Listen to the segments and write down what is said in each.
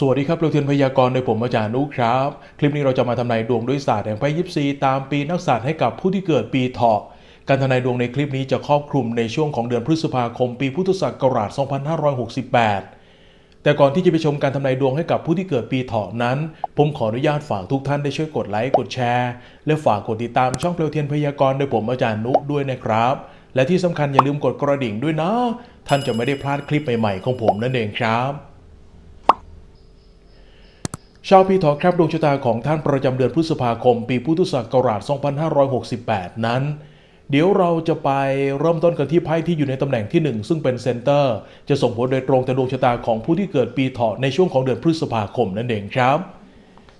สวัสดีครับเราเทียนพยากรณ์โดยผมอาจารย์นุครับ คลิปนี้เราจะมาทำนายดวงด้วยศาสตร์แห่งไพ่ยิปซีตามปีนักศาสตร์ให้กับผู้ที่เกิดปีเถาะการทำนายดวงในคลิปนี้จะครอบคลุมในช่วงของเดือนพฤษภาคม ปีพุทธศักราช 2568 แต่ก่อนที่จะไปชมการทำนายดวงให้กับผู้ที่เกิดปีเถาะนั้น ผมขออนุญาตฝากทุกท่านได้ช่วยกดไลค์กดแชร์ และฝากกดติดตามช่องเปลวเทียนพยากรณ์โดยผมอาจารย์นุด้วยนะครับ และที่สำคัญอย่าลืมกดกระดิ่งด้วยนะ ท่านจะไม่ได้พลาดคลิปใหม่ๆของผมนั่นเองครับ ชาวปีเถาะครับดวงชะตาของท่านประจำเดือนพฤษภาคม ปีพุทธศักราช 2568 นั้น เดี๋ยวเราจะไปเริ่มต้นกันที่ไพ่ที่อยู่ในตำแหน่งที่ 1 ซึ่งเป็นเซนเตอร์ จะส่งผลโดยตรงต่อดวงชะตาของผู้ที่เกิดปีเถาะในช่วงของเดือนพฤษภาคมนั่นเองครับ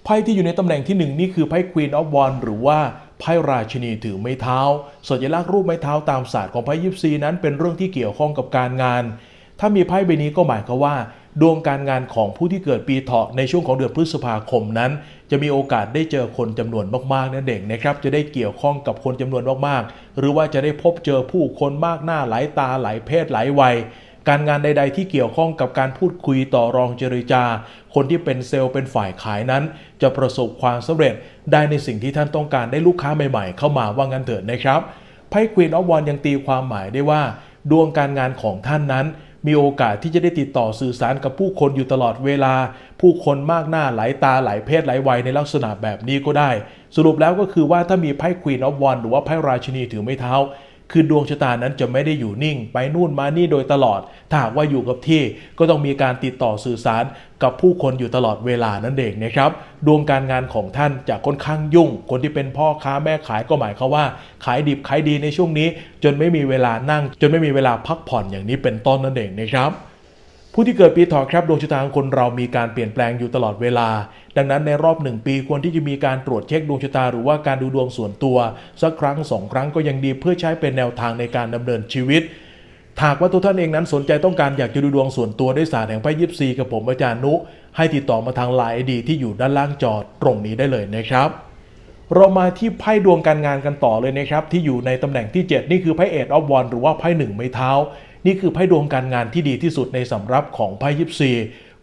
ไพ่ที่อยู่ในตำแหน่งที่ 1 นี่คือไพ่ Queen of Wands หรือว่าไพ่ราชินีถือไม้เท้า สัญลักษณ์รูปไม้เท้าตามศาสตร์ของไพ่ยิปซีนั้นเป็นเรื่องที่เกี่ยวข้องกับการงาน ถ้ามีไพ่ใบนี้ก็หมายความว่า ดวงการงานของผู้ที่เกิดปีเถาะในช่วงของเดือนพฤษภาคมนั้น จะมีโอกาสได้เจอคนจำนวนมากๆนั่นเองนะครับจะได้เกี่ยวข้องกับคนจำนวนมากๆ หรือว่าจะได้พบเจอผู้คนมากหน้าหลายตาหลายเพศหลายวัยการงานใด ๆ ที่เกี่ยวข้องกับการพูดคุยต่อรองเจรจา คนที่เป็นเซลล์เป็นฝ่ายขายนั้น จะประสบความสำเร็จได้ในสิ่งที่ท่านต้องการได้ลูกค้าใหม่ ๆ เข้ามาว่างั้นเถิดนะครับไพ่ควีนออฟวอนยังตีความหมายได้ว่า ดวงการงานของท่านนั้น มีโอกาสที่จะได้ติดต่อสื่อสารกับผู้คนอยู่ตลอดเวลา ผู้คนมากหน้าหลายตาหลายเพศหลายวัยในลักษณะแบบนี้ก็ได้ สรุปแล้วก็คือว่าถ้ามีไพ่ควีนออฟวอนหรือว่าไพ่ราชินีถือไม้เท้า คือดวงชะตานั้นจะไม่ได้อยู่นิ่ง ไปนู่นมานี่โดยตลอด ถ้าหากว่าอยู่กับที่ก็ต้องมีการติดต่อสื่อสารกับผู้คนอยู่ตลอดเวลานั่นเองนะครับ ดวงการงานของท่านจะค่อนข้างยุ่ง คนที่เป็นพ่อค้าแม่ขายก็หมายความว่า ขายดิบขายดีในช่วงนี้ จนไม่มีเวลานั่ง จนไม่มีเวลาพักผ่อนอย่างนี้เป็นต้นนั่นเองนะครับ ผู้ที่เกิดปีเถาะครับดวงชะตาของคนเรามีการเปลี่ยนแปลงอยู่ตลอดเวลา ดังนั้นในรอบหนึ่งปีควรที่จะมีการตรวจเช็คดวงชะตาหรือว่าการดูดวงส่วนตัว สักครั้งสองครั้งก็ยังดีเพื่อใช้เป็นแนวทางในการดำเนินชีวิตหากว่าตัวท่านเองนั้นสนใจต้องการอยากจะดูดวงส่วนตัวด้วยศาสตร์แห่งไพ่ยิปซีกับผมอาจารย์นุ ให้ติดต่อมาทางไลน์ไอดีที่อยู่ด้านล่างจอตรงนี้ได้เลยนะครับเรามาที่ไพ่ดวงการงานกันต่อเลยนะครับ ที่อยู่ในตำแหน่งที่ 7 นี่คือไพ่เอ็ดออฟวอนหรือว่าไพ่หนึ่งไม้เท้า นี่คือไพ่ดวงการงานที่ดีที่สุดในสำรับของไพ่ยิปซี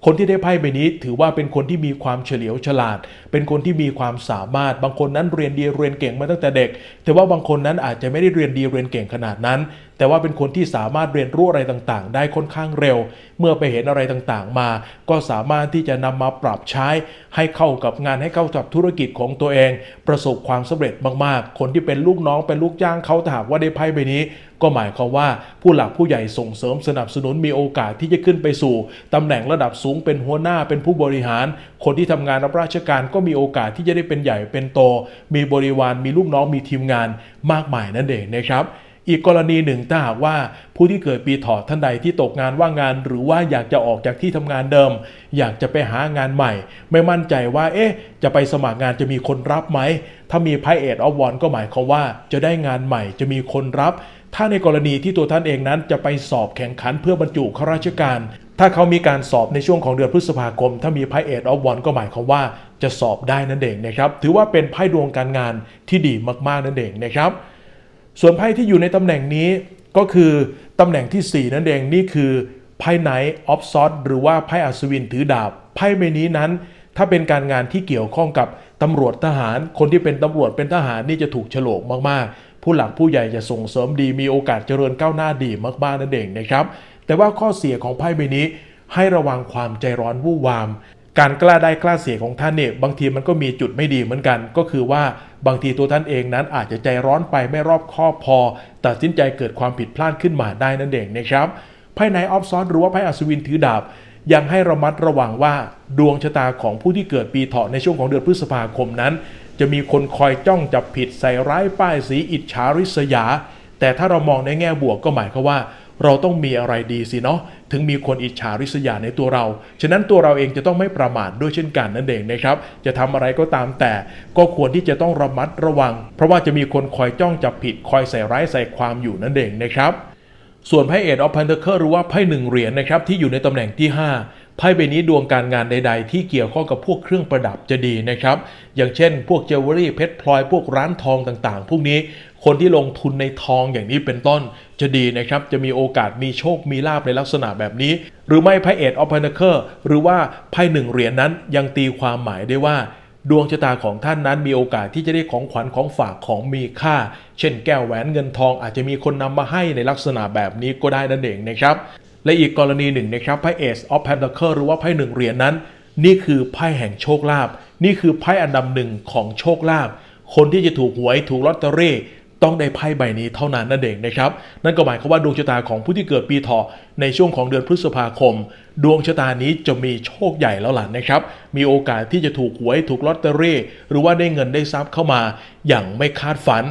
คนที่ได้ไพ่ใบนี้ถือว่าเป็นคนที่มีความเฉลียวฉลาด เป็นคนที่มีความสามารถ บางคนนั้นเรียนดีเรียนเก่งมาตั้งแต่เด็ก แต่ว่าบางคนนั้นอาจจะไม่ได้เรียนดีเรียนเก่งขนาดนั้นแต่ว่าเป็นคนที่สามารถเรียนรู้อะไรต่างๆ ได้ค่อนข้างเร็ว เมื่อไปเห็นอะไรต่างๆ มา ก็สามารถที่จะนำมาปรับใช้ ให้เข้ากับงานให้เข้ากับธุรกิจของตัวเอง ประสบความสำเร็จมากๆ คนที่เป็นลูกน้องเป็นลูกจ้างเขาถ้าหากว่าได้ไพ่ใบนี้ ก็หมายความว่าผู้หลักผู้ใหญ่ส่งเสริมสนับสนุนมีโอกาสที่จะขึ้นไปสู่ตำแหน่งระดับสูงเป็นหัวหน้าเป็นผู้บริหาร คนที่ทำงานรับราชการก็มีโอกาสที่จะได้เป็นใหญ่เป็นโต มีบริวารมีลูกน้องมีทีมงานมากมายนั่นเองนะครับ อีกกรณีหนึ่งถ้าหากว่าผู้ที่เกิดปีถาะท่านใดที่ตกงานว่างงาน หรือว่าอยากจะออกจากที่ทำงานเดิม อยากจะไปหางานใหม่ ไม่มั่นใจว่า เอ๊ะ จะไปสมัครงานจะมีคนรับไหม ถ้ามีไพ่เอ็ดออฟวอนก็หมายความว่าจะได้งานใหม่ จะมีคนรับ ถ้าในกรณีที่ตัวท่านเองนั้นจะไปสอบแข่งขันเพื่อบรรจุข้าราชการ ถ้าเขามีการสอบในช่วงของเดือนพฤษภาคม ถ้ามีไพ่เอ็ดออฟวอนก็หมายความว่าจะสอบได้นั่นเองนะครับ ถือว่าเป็นไพ่ดวงการงานที่ดีมากๆนั่นเองนะครับ ส่วนไพ่ที่อยู่ในตำแหน่งนี้ก็คือตำแหน่งทีสี่ 4 นั่นเองนี่คือไพ่ไนท์ออฟซอดหรือว่าไพ่อัศวินถือดาบไพ่ใบนี้นั้น ถ้าเป็นการงานที่เกี่ยวข้องกับตำรวจทหาร คนที่เป็นตำรวจเป็นทหารนี่จะถูกฉลกมากๆ ผู้หลักผู้ใหญ่จะส่งเสริมดีมีโอกาสเจริญก้าวหน้าดีมากๆนั่นเองนะครับ แต่ว่าข้อเสียของไพ่ใบนี้ให้ระวังความใจร้อนวู่วาม การกล้าได้กล้าเสียของท่านเนี่ยบางทีมันก็มีจุดไม่ดีเหมือนกัน ก็คือว่าบางทีตัวท่านเองนั้นอาจจะใจร้อนไปไม่รอบคอบพอ ตัดสินใจเกิดความผิดพลาดขึ้นมาได้นั่นเองนะครับไพ่ในออฟซอสหรือว่าไพ่อัศวินถือดาบ ยังให้ระมัดระวังว่าดวงชะตาของผู้ที่เกิดปีเถาะในช่วงของเดือนพฤษภาคมนั้น จะมีคนคอยจ้องจับผิดใส่ร้ายป้ายสีอิจฉาริษยา แต่ถ้าเรามองในแง่บวกก็หมายความว่า เราต้องมีอะไรดีสิเนาะถึงมีคนอิจฉาริษยาในตัวเรา ฉะนั้นตัวเราเองจะต้องไม่ประมาทด้วยเช่นกันนั่นเองนะครับ จะทำอะไรก็ตามแต่ก็ควรที่จะต้องระมัดระวัง เพราะว่าจะมีคนคอยจ้องจับผิดคอยใส่ร้ายใส่ความอยู่นั่นเองนะครับ ส่วนไพ่เอ็ดออฟพันเทอร์หรือว่าไพ่หนึ่งเหรียญนะครับที่อยู่ในตำแหน่งที่ 5ไพ่ใบนี้ดวงการงานใด ๆ ที่เกี่ยวข้องกับพวกเครื่องประดับจะดีนะครับ อย่างเช่น พวกเจวเวลรี่เพชรพลอยพวกร้านทองต่างๆ พวกนี้ คนที่ลงทุนในทองอย่างนี้เป็นต้น จะดีนะครับ จะมีโอกาสมีโชคมีลาบในลักษณะแบบนี้ หรือไม่ไพ่เอ็ดออฟพนเคอร์หรือว่าไพ่หนึ่งเหรียญนนั้นยังตีความหมายได้ว่า ดวงชะตาของท่านนั้นมีโอกาสที่จะได้ของขวัญของฝากของมีค่า เช่นแก้วแหวนเงินทองอาจจะมีคนนำมาให้ในลักษณะแบบนี้ก็ได้นั่นเองนะครับและอีกกรณีหนึ่งนะครับไพ่ Ace of Pentacles หรือว่าไพ่หนึ่งเหรียญนั้น นี่คือไพ่แห่งโชคลาภนี่คือไพ่อันดับหนึ่งของโชคลาภคนที่จะถูกหวยถูกลอตเตอรี่ ต้องได้ไพ่ใบนี้เท่านั้นนั่นเองนะครับ นั่นก็หมายความว่าดวงชะตาของผู้ที่เกิดปีเถาะในช่วงของเดือนพฤษภาคม ดวงชะตานี้จะมีโชคใหญ่แล้วล่ะนะครับ มีโอกาสที่จะถูกหวยถูกลอตเตอรี่ หรือว่าได้เงินได้ทรัพย์เข้ามา อย่างไม่คาดฝัน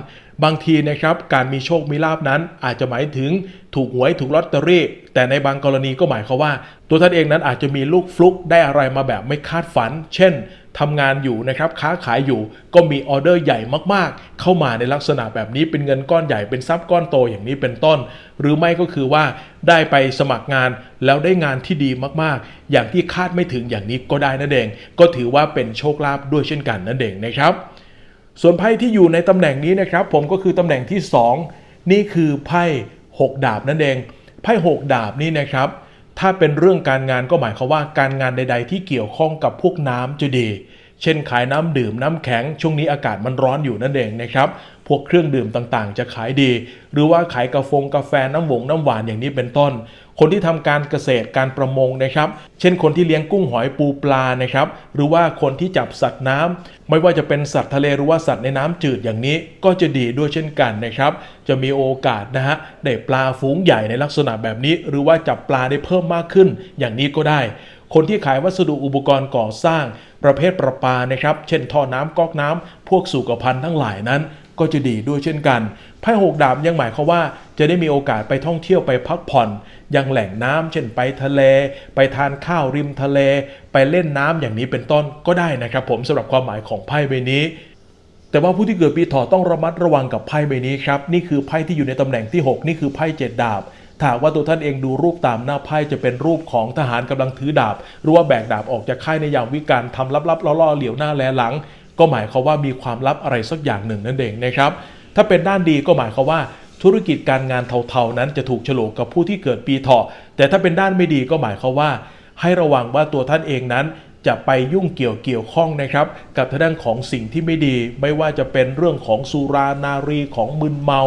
บางทีนะครับการมีโชคมีลาบนั้น อาจจะหมายถึงถูกหวยถูกลอตเตอรี่ แต่ในบางกรณีก็หมายความว่า ตัวท่านเองนั้นอาจจะมีลูกฟลุกได้อะไรมาแบบไม่คาดฝัน เช่น ทำงานอยู่นะครับค้าขายอยู่ก็มีออเดอร์ใหญ่มากๆ เข้ามาในลักษณะแบบนี้เป็นเงินก้อนใหญ่เป็นทรัพย์ก้อนโตอย่างนี้เป็นต้น หรือไม่ก็คือว่าได้ไปสมัครงานแล้วได้งานที่ดีมากๆ อย่างที่คาดไม่ถึงอย่างนี้ก็ได้นั่นเอง ก็ถือว่าเป็นโชคลาภด้วยเช่นกันนั่นเองนะครับส่วนไพ่ที่อยู่ในตำแหน่งนี้นะครับ ผมก็คือตำแหน่งที่ 2 นี่คือไพ่6ดาบนั่นเองไพ่6ดาบนี่นะครับ ถ้าเป็นเรื่องการงานก็หมายความว่าการงานใด ๆ ที่เกี่ยวข้องกับพวกน้ำจะดี เช่นขายน้ำดื่มน้ำแข็งช่วงนี้อากาศมันร้อนอยู่นั่นเองนะครับพวกเครื่องดื่มต่างๆ จะขายดี หรือว่าขายกาแฟกาแฟน้ำหวงน้ำหวานอย่างนี้เป็นต้น คนที่ทำการเกษตรการประมงนะครับ เช่นคนที่เลี้ยงกุ้งหอยปูปลานะครับ หรือว่าคนที่จับสัตว์น้ำไม่ว่าจะเป็นสัตว์ทะเลหรือว่าสัตว์ในน้ำจืดอย่างนี้ ก็จะดีด้วยเช่นกันนะครับ จะมีโอกาสนะฮะได้ปลาฝูงใหญ่ในลักษณะแบบนี้ หรือว่าจับปลาได้เพิ่มมากขึ้น อย่างนี้ก็ได้ คนที่ขายวัสดุอุปกรณ์ก่อสร้าง ประเภทประปานะครับ เช่นท่อน้ำก๊อกน้ำพวกสุขภัณฑ์ทั้งหลายนั้น ก็จะดีด้วยเช่นกันไพ่หกดาบยังหมายความว่าจะได้มีโอกาสไปท่องเที่ยวไปพักผ่อน ยังแหล่งน้ำเช่นไปทะเล ไปทานข้าวริมทะเล ไปเล่นน้ำอย่างนี้เป็นต้นก็ได้นะครับ ผมสำหรับความหมายของไพ่ใบนี้แต่ว่าผู้ที่เกิดปีถาะต้องระมัดระวังกับไพ่ใบนี้ครับ นี่คือไพ่ที่อยู่ในตำแหน่งที่ 6 นี่คือไพ่เจ็ดดาบ ถ้าว่าตัวท่านเองดูรูปตามหน้าไพ่จะเป็นรูปของทหารกำลังถือดาบ หรือว่าแบกดาบออกจากค่ายในยามวิการทำลับๆล่อๆเหลียวหน้าแลหลัง ก็หมายความว่ามีความลับอะไรสักอย่างหนึ่งนั่นเองนะครับ ถ้าเป็นด้านดีก็หมายความว่าธุรกิจการงานเทาๆนั้นจะถูกฉลกกับผู้ที่เกิดปีเถาะแต่ถ้าเป็นด้านไม่ดีก็หมายความว่า ให้ระวังว่าตัวท่านเองนั้น จะไปยุ่งเกี่ยวเกี่ยวข้องนะครับ กับทางด้านของสิ่งที่ไม่ดี ไม่ว่าจะเป็นเรื่องของสุรานารีของมึนเมา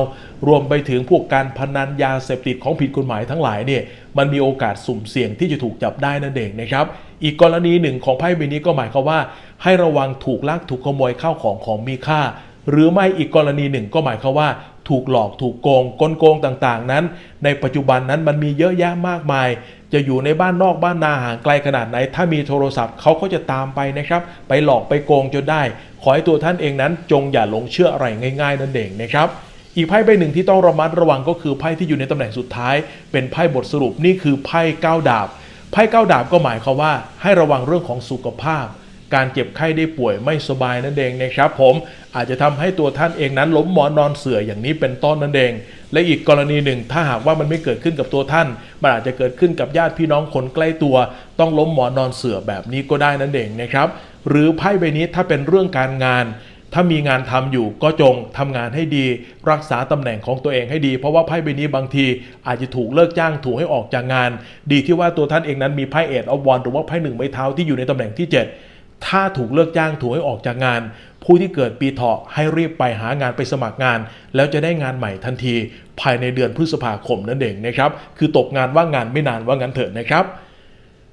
รวมไปถึงพวกการพนันยาเสพติดของผิดกฎหมายทั้งหลายเนี่ยมันมีโอกาสสุ่มเสี่ยงที่จะถูกจับได้นั่นเองนะครับ อีกกรณีหนึ่งของไพ่ใบนี้ก็หมายความว่า ให้ระวังถูกลักถูกขโมยข้าวของของมีค่า หรือไม่อีกกรณีหนึ่งก็หมายความว่า ถูกหลอกถูกโกงกลโกงต่างๆ นั้น ในปัจจุบันนั้นมันมีเยอะแยะมากมาย จะอยู่ในบ้านนอกบ้านนาห่างไกลขนาดไหน ถ้ามีโทรศัพท์เขาก็จะตามไปนะครับ ไปหลอกไปโกงจนได้ ขอให้ตัวท่านเองนั้น จงอย่าหลงเชื่ออะไรง่าย ๆ นั่นเองนะครับอีกไพ่ใบหนึ่งที่ต้องระมัดระวังก็คือไพ่ที่อยู่ในตำแหน่งสุดท้าย เป็นไพ่บทสรุปนี่คือไพ่เก้าดาบไพ่เก้าดาบก็หมายความว่า ให้ระวังเรื่องของสุขภาพ การเจ็บไข้ได้ป่วยไม่สบายนั่นเองนะครับ ผมอาจจะทำให้ตัวท่านเองนั้นล้มหมอนนอนเสื่ออย่างนี้เป็นต้นนั่นเอง และอีกกรณีหนึ่งถ้าหากว่ามันไม่เกิดขึ้นกับตัวท่าน มันอาจจะเกิดขึ้นกับญาติพี่น้องคนใกล้ตัว ต้องล้มหมอนนอนเสื่อแบบนี้ก็ได้นั่นเองนะครับหรือไพ่ใบนี้ถ้าเป็นเรื่องการงาน ถ้ามีงานทำอยู่ก็จงทำงานให้ดี รักษาตำแหน่งของตัวเองให้ดี เพราะว่าไพ่ใบนี้บางทีอาจจะถูกเลิกจ้างถูกให้ออกจากงาน ดีที่ว่าตัวท่านเองนั้นมีไพ่เอ็ดออฟวอนหรือว่าไพ่หนึ่งไม้เท้าที่อยู่ในตำแหน่งที่ 7 ถ้าถูกเลิกจ้างถูกให้ออกจากงานผู้ที่เกิดปีเถาะให้รีบไปหางานไปสมัครงาน แล้วจะได้งานใหม่ทันที ภายในเดือนพฤษภาคมนั่นเองนะครับ คือตกงานว่างงานไม่นานว่างั้นเถอะนะครับ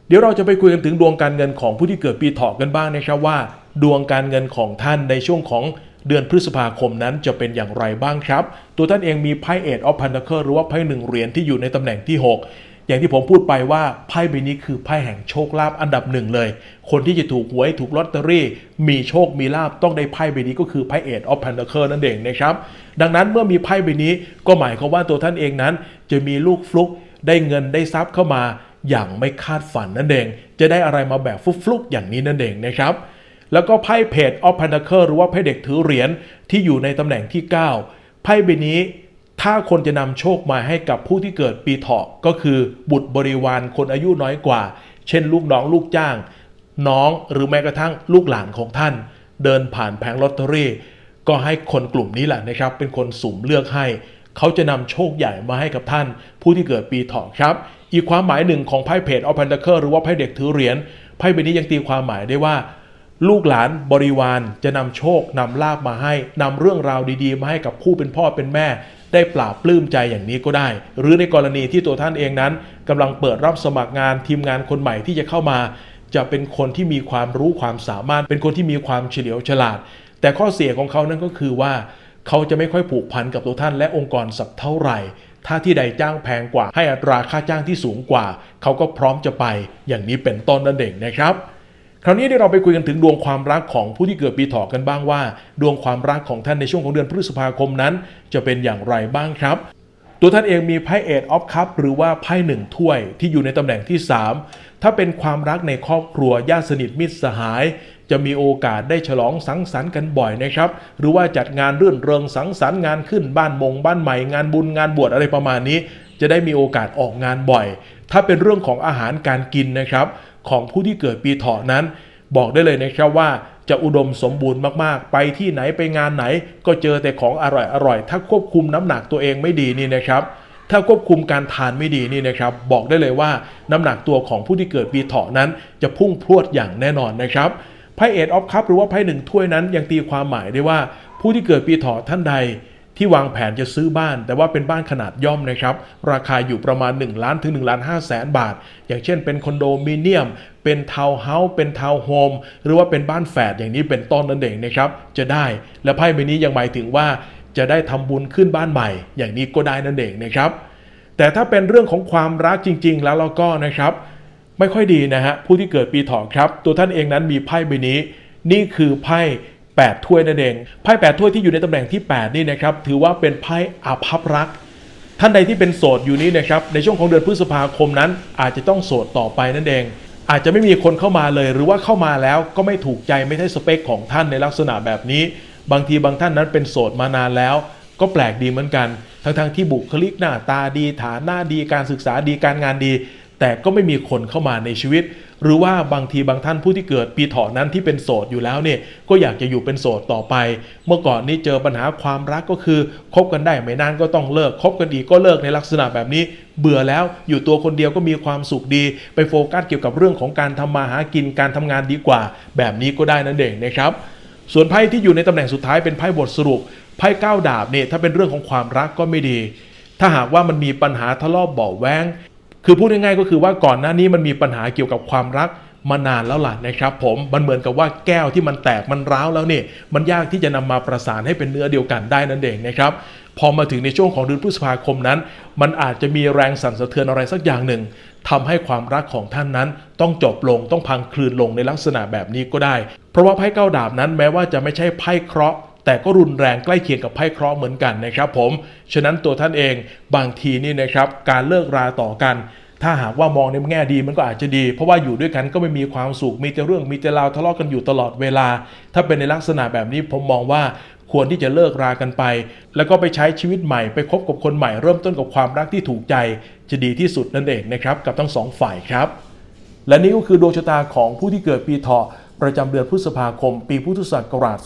เดี๋ยวเราจะไปคุยกันถึงดวงการเงินของผู้ที่เกิดปีเถาะกันบ้างนะครับว่า ดวงการเงินของท่านในช่วงของเดือนพฤษภาคมนั้นจะเป็นอย่างไรบ้างครับ ตัวท่านเองมีไพ่เอ็ดออฟพันเ c อร์หรือว่าไพ่หนึ่งเหรียญที่อยู่ในตำแหน่งที่ 6 อย่างที่ผมพูดไปว่าไพ่ใบนี้คือไพ่แห่งโชคลาภอันดับหนึ่งเลย คนที่จะถูกหวยถูกลอตเตอรี่ มีโชคมีลาภต้องได้ไพ่ใบนี้ก็คือไพ่เอ็ดออฟแพนเ c อร์นั่นเองนะครับ ดังนั้นเมื่อมีไพ่ใบนี้ก็หมายความว่าตัวท่านเองนั้น จะมีลูกฟลุกได้เงินได้ทรัพย์เข้ามาอย่างไม่คาดฝันนั่นเอง จะได้อะไรมาแบบฟลุกๆอย่างนี้นั่นเองนะครับแล้วก็ไพ่เพจออฟพันเ c อร์หรือว่าไพ่เด็กถือเหรียญที่อยู่ในตำแหน่งที่ 9 ไพ่ใบนี้ ถ้าคนจะนำโชคมาให้กับผู้ที่เกิดปีเถาะก็คือบุตรบริวารคนอายุน้อยกว่า เช่น ลูกน้องลูกจ้าง น้องหรือแม้กระทั่งลูกหลานของท่าน เดินผ่านแผงลอตเตอรี่ ก็ให้คนกลุ่มนี้แหละนะครับ เป็นคนสุ่มเลือกให้ เขาจะนำโชคใหญ่มาให้กับท่าน ผู้ที่เกิดปีเถาะครับ อีกความหมายหนึ่งของไพ่เพจออพันเดอร์หรือว่าไพ่เด็กถือเหรียญไพ่ใบนี้ยังตีความหมายได้ว่าลูกหลานบริวารจะนำโชคนำลาบมาให้นำเรื่องราวดีๆ มาให้กับผู้เป็นพ่อเป็นแม่ ได้ปราบปลื้มใจอย่างนี้ก็ได้ หรือในกรณีที่ตัวท่านเองนั้นกำลังเปิดรับสมัครงานทีมงานคนใหม่ที่จะเข้ามา จะเป็นคนที่มีความรู้ความสามารถ เป็นคนที่มีความเฉลียวฉลาด แต่ข้อเสียของเขานั่นก็คือว่า เขาจะไม่ค่อยผูกพันกับตัวท่านและองค์กรสักเท่าไหร่ถ้าที่ใดจ้างแพงกว่าให้อัตราค่าจ้างที่สูงกว่า เขาก็พร้อมจะไปอย่างนี้เป็นต้นนั่นเองนะครับ คราวนี้ที่เราไปคุยกันถึงดวงความรักของผู้ที่เกิดปีเถาะกันบ้างว่า ดวงความรักของท่านในช่วงของเดือนพฤษภาคมนั้น จะเป็นอย่างไรบ้างครับ ตัวท่านเองมีไพ่เอ็ดออฟคัพหรือว่าไพ่หนึ่งถ้วยที่อยู่ในตำแหน่งที่ 3 ถ้าเป็นความรักในครอบครัวญาติสนิทมิตรสหาย จะมีโอกาสได้ฉลองสังสรรค์กันบ่อยนะครับ หรือว่าจัดงานเรื่อนเริงสังสรรค์งานขึ้นบ้านมง บ้านใหม่งานบุญงานบวชอะไรประมาณนี้ จะได้มีโอกาสออกงานบ่อย ถ้าเป็นเรื่องของอาหารการกินนะครับ ของผู้ที่เกิดปีเถาะนั้น บอกได้เลยนะครับว่าจะอุดมสมบูรณ์มากๆ ไปที่ไหนไปงานไหน ก็เจอแต่ของอร่อยๆ ถ้าควบคุมน้ำหนักตัวเองไม่ดีนี่นะครับ ถ้าควบคุมการทานไม่ดีนี่นะครับ บอกได้เลยว่าน้ำหนักตัวของผู้ที่เกิดปีเถาะนั้น จะพุ่งพรวดอย่างแน่นอนนะครับไพ่เอ็ดออฟคัพหรือว่าไพ่หนึ่งถ้วยนั้นยังตีความหมายได้ว่า ผู้ที่เกิดปีเถาะท่านใด ที่วางแผนจะซื้อบ้าน แต่ว่าเป็นบ้านขนาดย่อมนะครับ ราคาอยู่ประมาณ 1 ล้านถึง1ล้าน5แสนบาท อย่างเช่นเป็นคอนโดมิเนียม เป็นทาวน์เฮาส์เป็นทาวน์โฮมหรือว่าเป็นบ้านแฝดอย่างนี้เป็นต้นนั่นเองนะครับ จะได้และไพ่ใบนี้ยังหมายถึงว่า จะได้ทำบุญขึ้นบ้านใหม่ อย่างนี้ก็ได้นั่นเองนะครับ แต่ถ้าเป็นเรื่องของความรักจริง ๆ แล้วเราก็นะครับ ไม่ค่อยดีนะฮะผู้ที่เกิดปีถาะครับ ตัวท่านเองนั้นมีไพ่ใบนี้ นี่คือไพ่ 8 ถ้วยนั่นเองไพ่8ถ้วยที่อยู่ในตำแหน่งที่ 8 นี่นะครับถือว่าเป็นไพ่อาภัพรัก ท่านใดที่เป็นโสดอยู่นี้นะครับในช่วงของเดือนพฤษภาคมนั้น อาจจะต้องโสดต่อไปนั่นเอง อาจจะไม่มีคนเข้ามาเลย หรือว่าเข้ามาแล้วก็ไม่ถูกใจไม่ใช่สเปคของท่านในลักษณะแบบนี้ บางทีบางท่านนั้นเป็นโสดมานานแล้ว ก็แปลกดีเหมือนกัน ทั้งๆที่บุคลิกหน้าตาดีฐานะดีการศึกษาดีการงานดี แต่ก็ไม่มีคนเข้ามาในชีวิต หรือว่าบางทีบางท่านผู้ที่เกิดปีเถาะนั้นที่เป็นโสดอยู่แล้วเนี่ยก็อยากจะอยู่เป็นโสดต่อไป เมื่อก่อนนี้เจอปัญหาความรักก็คือคบกันได้ไม่นานก็ต้องเลิกคบกันอีกก็เลิกในลักษณะแบบนี้ เบื่อแล้วอยู่ตัวคนเดียวก็มีความสุขดี ไปโฟกัสเกี่ยวกับเรื่องของการทำมาหากินการทำงานดีกว่า แบบนี้ก็ได้นั่นเองนะครับส่วนไพ่ที่อยู่ในตำแหน่งสุดท้ายเป็นไพ่บทสรุปไพ่ก้าดาบเนี่ยถ้าเป็นเรื่องของความรักก็ไม่ดี ถ้าหากว่ามันมีปัญหาทะเลาะเบาแวง คือพูดง่ายๆก็คือว่าก่อนหน้านี้มันมีปัญหาเกี่ยวกับความรักมานานแล้วล่ะนะครับผมมันเหมือนกับว่าแก้วที่มันแตกมันร้าวแล้วเนี่ยมันยากที่จะนำมาประสานให้เป็นเนื้อเดียวกันได้นั่นเองนะครับพอมาถึงในช่วงของเดือนพฤษภาคมนั้น มันอาจจะมีแรงสั่นสะเทือนอะไรสักอย่างหนึ่งทำให้ความรักของท่านนั้น ต้องจบลงต้องพังคลืนลงในลักษณะแบบนี้ก็ได้ เพราะว่าไพ่เก้าดาบนั้นแม้ว่าจะไม่ใช่ไพ่เคราะห์ แต่ก็รุนแรงใกล้เคียงกับไพ่เคราะห์เหมือนกันนะครับผม ฉะนั้นตัวท่านเองบางทีนี่นะครับการเลิกราต่อกัน ถ้าหากว่ามองในแง่ดีมันก็อาจจะดี เพราะว่าอยู่ด้วยกันก็ไม่มีความสุขมีแต่เรื่องมีแต่ราวทะเลาะกันอยู่ตลอดเวลา ถ้าเป็นในลักษณะแบบนี้ผมมองว่าควรที่จะเลิกรากันไป แล้วก็ไปใช้ชีวิตใหม่ไปคบกับคนใหม่เริ่มต้นกับความรักที่ถูกใจ จะดีที่สุดนั่นเองนะครับกับทั้งสองฝ่ายครับ และนี่ก็คือดวงชะตาของผู้ที่เกิดปีเถาะ ประจำเดือนพฤษภาคม ปีพุทธศักราช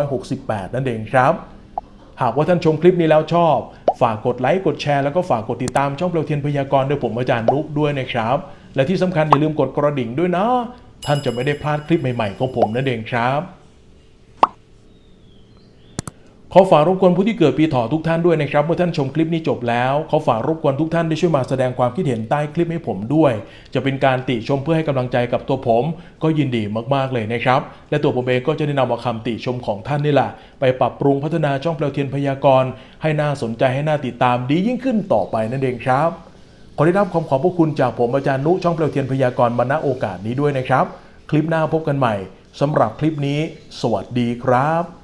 2568 นั่นเองครับ หากว่าท่านชมคลิปนี้แล้วชอบ ฝากกดไลค์กดแชร์แล้วก็ฝากกดติดตามช่องเปลวเทียนพยากรณ์โดยผมอาจารย์นุกด้วยนะครับ และที่สำคัญอย่าลืมกดกระดิ่งด้วยนะ ท่านจะไม่ได้พลาดคลิปใหม่ๆของผมนั่นเองครับ ขอฝากรบกวนผู้ที่เกิดปีเถาะทุกท่านด้วยนะครับ เมื่อท่านชมคลิปนี้จบแล้วขอฝากรบกวนทุกท่านได้ช่วยมาแสดงความคิดเห็นใต้คลิปให้ผมด้วย จะเป็นการติชมเพื่อให้กำลังใจกับตัวผม ก็ยินดีมากๆเลยนะครับ และตัวผมเองก็จะได้นำเอาคำติชมของท่านนี่แหละ ไปปรับปรุงพัฒนาช่องเปลวเทียนพยากรณ์ให้น่าสนใจให้น่าติดตามดียิ่งขึ้นต่อไปนั่นเองครับขอได้รับความขอบพระคุณจากผมอาจารย์นุช่องเปลวเทียนพยากรณ์มาณโอกาสนี้ด้วยนะครับ คลิปหน้าพบกันใหม่สำหรับคลิปนี้ สวัสดีครับ